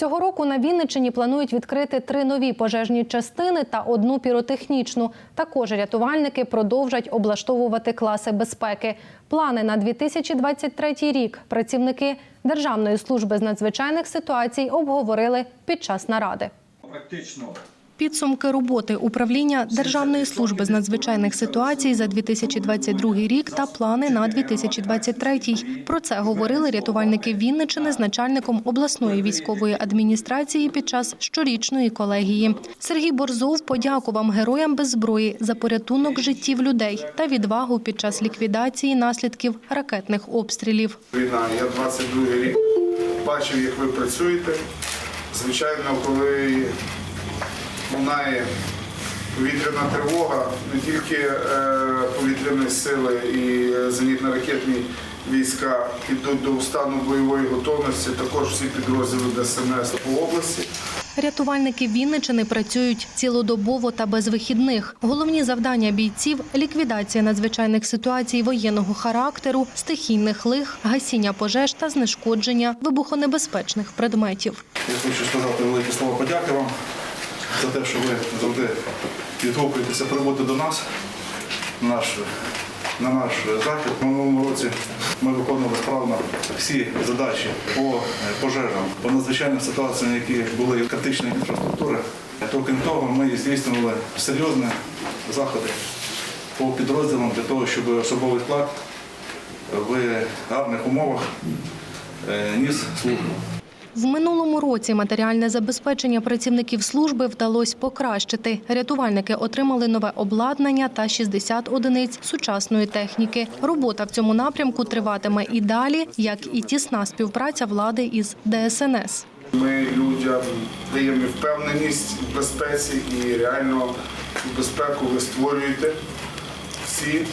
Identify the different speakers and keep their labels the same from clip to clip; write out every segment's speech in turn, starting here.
Speaker 1: Цього року на Вінниччині планують відкрити три нові пожежні частини та одну піротехнічну. Також рятувальники продовжать облаштовувати класи безпеки. Плани на 2023 рік працівники Державної служби з надзвичайних ситуацій обговорили під час наради.
Speaker 2: Практично
Speaker 1: Підсумки роботи управління Державної служби з надзвичайних ситуацій за 2022 рік та плани на 2023. Про це говорили рятувальники Вінничини з начальником обласної військової адміністрації під час щорічної колегії. Сергій Борзов подякував героям без зброї за порятунок життів людей та відвагу під час ліквідації наслідків ракетних обстрілів.
Speaker 3: Війна, я 22 рік бачив, як ви працюєте. Звичайно, коли лунає повітряна тривога, не тільки е, повітряні сили і е, зенітно-ракетні війська йдуть до стану бойової готовності, також всі підрозділи ДСНС по області.
Speaker 1: Рятувальники Вінничини працюють цілодобово та без вихідних. Головні завдання бійців ліквідація надзвичайних ситуацій воєнного характеру, стихійних лих, гасіння пожеж та знешкодження вибухонебезпечних предметів.
Speaker 4: Я хочу сказати великі слова подяки вам за те, що ви завжди відгукуєтеся прибути до нас на наш, на наш захід. У минулому році ми виконували справно всі задачі по е, пожежам, по надзвичайним ситуаціям, які були критичної інфраструктури. То, крім того, ми здійснювали серйозні заходи по підрозділам для того, щоб особовий склад в гарних умовах е, ніс службу.
Speaker 1: В минулому році матеріальне забезпечення працівників служби вдалося покращити. Рятувальники отримали нове обладнання та 60 одиниць сучасної техніки. Робота в цьому напрямку триватиме і далі, як і тісна співпраця влади із ДСНС.
Speaker 3: Ми людям даємо впевненість в безпеці і реально безпеку ви створюєте всі,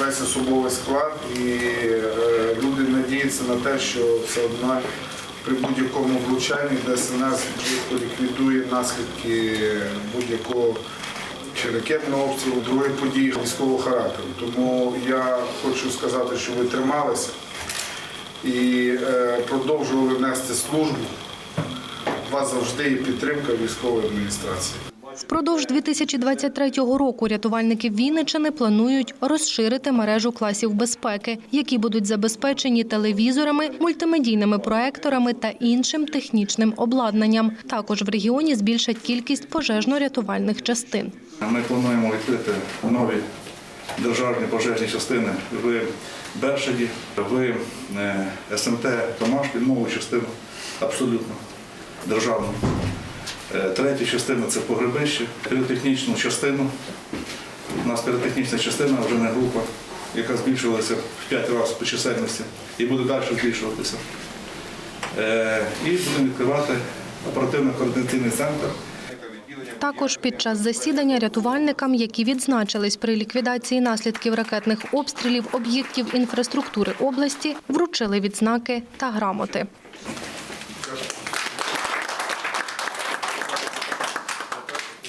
Speaker 3: весь особовий склад, і е, люди надіються на те, що все одно при будь-якому влучанні ДСНС швидко ліквідує наслідки будь-якого чи ракетного обстрілу, другої події військового характеру. Тому я хочу сказати, що ви трималися і е, продовжували нести службу. У вас завжди є підтримка військової адміністрації.
Speaker 1: Впродовж 2023 року рятувальники Вінничини планують розширити мережу класів безпеки, які будуть забезпечені телевізорами, мультимедійними проекторами та іншим технічним обладнанням. Також в регіоні збільшать кількість пожежно-рятувальних частин.
Speaker 4: Ми плануємо відкрити нові державні пожежні частини в Бершаді, в е, СМТ Томаш, нову частину абсолютно державну. Е, Третя частина це погребище, піротехнічну частину. У нас піротехнічна частина вже не група, яка збільшилася в 5 разів по чисельності і буде далі збільшуватися. Е, І будемо відкривати оперативно-координаційний центр.
Speaker 1: Також під час засідання рятувальникам, які відзначились при ліквідації наслідків ракетних обстрілів об'єктів інфраструктури області, вручили відзнаки та грамоти.